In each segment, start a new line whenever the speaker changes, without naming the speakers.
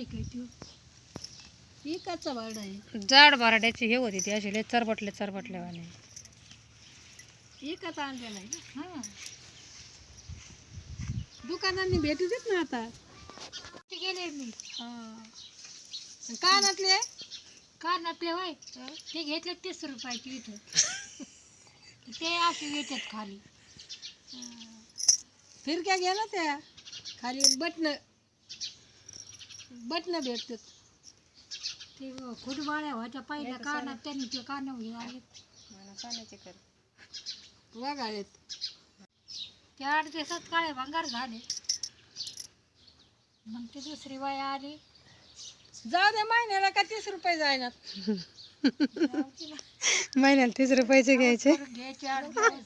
बारीक आहे ती एकाचा वाढ आहे.
जाड बराड्याची हे होती ती अशी लय चरबटले चरबटलेवाले
एकाच आणलेला आहे ना?
हां.
दुकानांनी भेटू देत ना आता.
ते गेले मी.
हा. कानातले
कानातले होय. ते घेतले तीस रुपयाची इथं ते असे येतात खाली.
फिरक्या घ्या ना त्या. खाली बटन बटन भेटतात.
ते खुडबाळ्या होत्या पहिल्या कानात त्यांनी ते कानावर घाले
वगाळेत.
ते आठ दिवसात काळे भंगार झाले. मग ते दुसरी बाई आली.
जाऊ दे महिन्याला का तीस रुपये जायनात?
महिन्याला तीस रुपयाचे घ्यायचे?
घ्यायचे आठ दिवस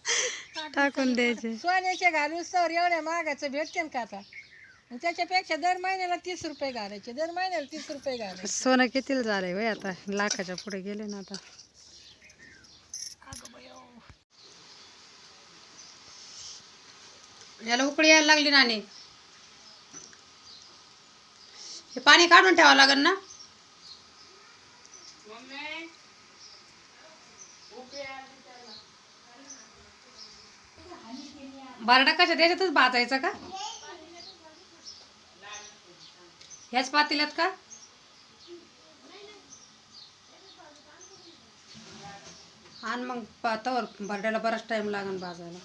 टाकून द्यायचे.
सोन्याचे घालूस तर एवढ्या महागाचं भेटते ना का आता? त्याच्यापेक्षा दर महिन्याला तीस रुपये घालायचे दर महिन्याला तीस रुपये घालायचे.
सोनं कितीला झालंय वय आता? लाखाच्या पुढे गेले ना आता. याला उकळी यायला लागली नानी. हे पाणी काढून ठेवावं लागेल ना. बारडा कशा त्याच्यातच भाजायचा का? ह्याच पातेल्यात का? आणि मग पातावर बरड्याला बराच टाईम लागेल भाजायला.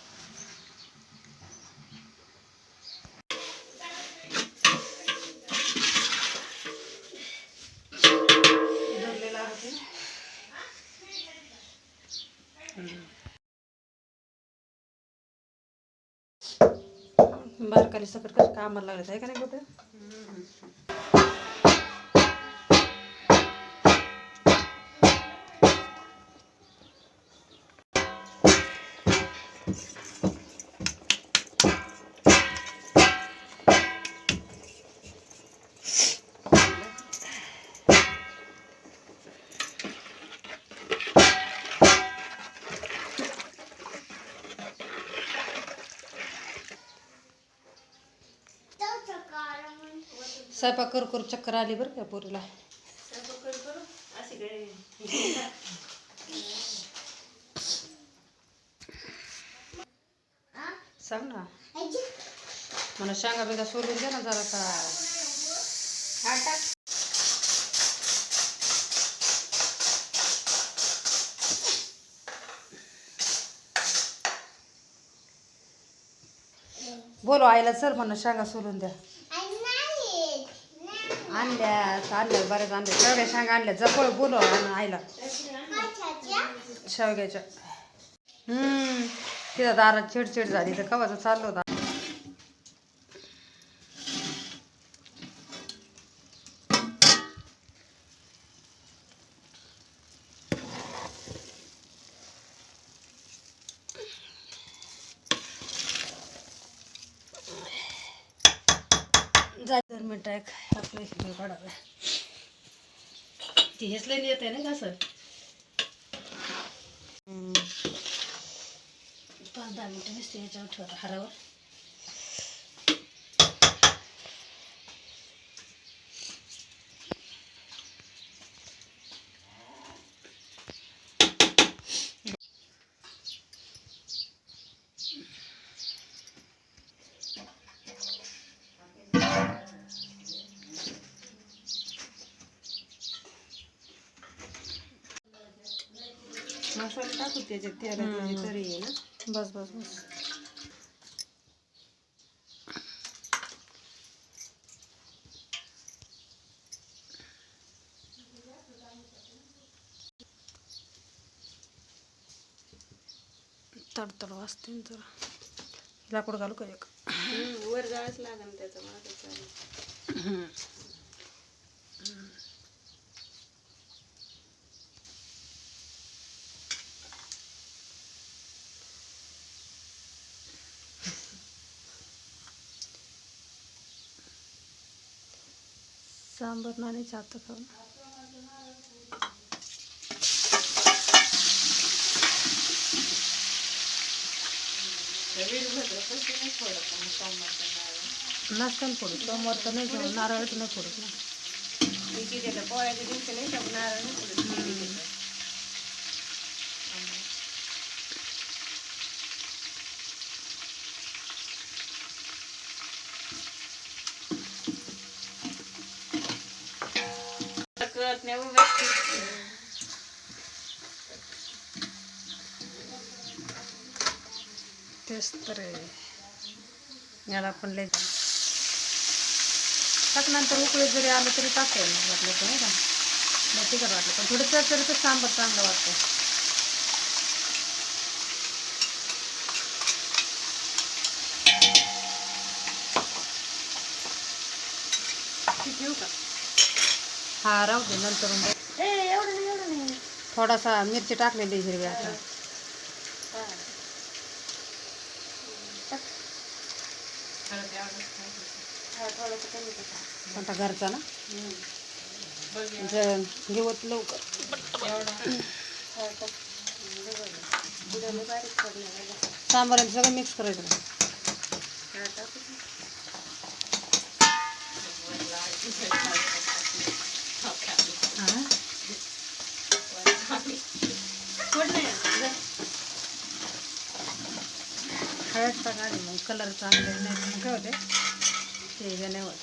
बारकाली सकट कसं कामाला लागलं आहे का नाही कुठे? स्वयंपाक करू करू चक्कर आली बरं का पोरीला. सांग ना. मला शांगा बिगा सोलून दे ना जरा का. बोलो आईला चल म्हणा शांगा सोलून द्या. आणल्या आणल्या बऱ्याच आणल्या. शेवग्या शांगा आणल्या. जपळ बोलो आण आईला. शेवग्याच्या. हम्म तिथं दारात चिडचिड झाली. तर कवाचं चाललो होता. जायचं मिनटं एक. आपलं हे काढावं. ती हेच येत आहे ना कसं पाच दहा मिनटं नुसते याच्यावर ठेवा हारावर.
मसाला टाकू त्याच्यात तेलात म्हणजे तरी आहे ना.
बस बस बस. तडतड वाजते ना जरा. लाकूड घालू का एक?
वर जायच लागेल त्याचं मागं
सांबर नाणी चालतं खाऊन नसतं फोडू सोमवार तर नाही घेऊन नारळ तर नाही फोडत ना।
पोळ्याच्या दिवशी नाही नारळ नाही पुढे किती
तेच तर आहे. याला पण लय टाक नंतर उकळीत जरी आलं तरी टाकता मग वाटलं तर नाही का? मग तिखट वाटलं. पण थोडं तर तरी तर सांबर चांगलं वाटतं.
ठेवू का?
हा राहू दे नंतर मग
ए एवढं नाही एवढं नाही
थोडासा मिरची टाकलेली हिरवी आता
हा. टाक. हा, थोडंसं कमी टाका.
घरचा ना
हम्म.
घेवत लवकर.
हा, टाक. बघ बारीक.
सांबार सगळं मिक्स करायचं
हा, टाकू दे.
हा
कोण नाही? जा.
हळद टाका आधी मग कलर चांगले नाही मग काय होते. ते हे नाही होत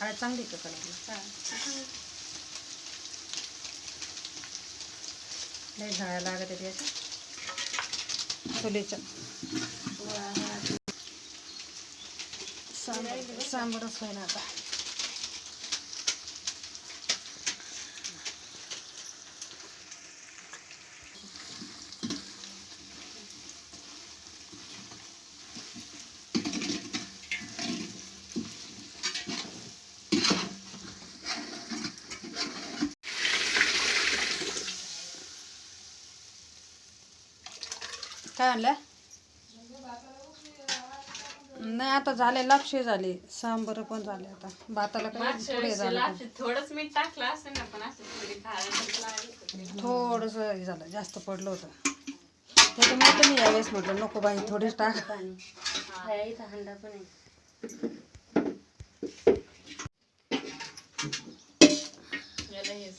हळद चांगली का कलरला
हा.
नाही झाडा लागत आहे त्याच्या
वा.
सांबर सांबरच होईना आता. काय म्हणलं नाही आता झाले लापशी झाली. सांबर पण झाले आता. भाताला काय पुढे झालं
थोडंच मीठ टाकलं असेल ना पण असं.
थोडस हे झालं जास्त पडलं होतं. त्याच्यामुळे तर मी यावेळेस म्हटलं नको बाई थोडीच टाक.
हंडा पण आहे. याला हे.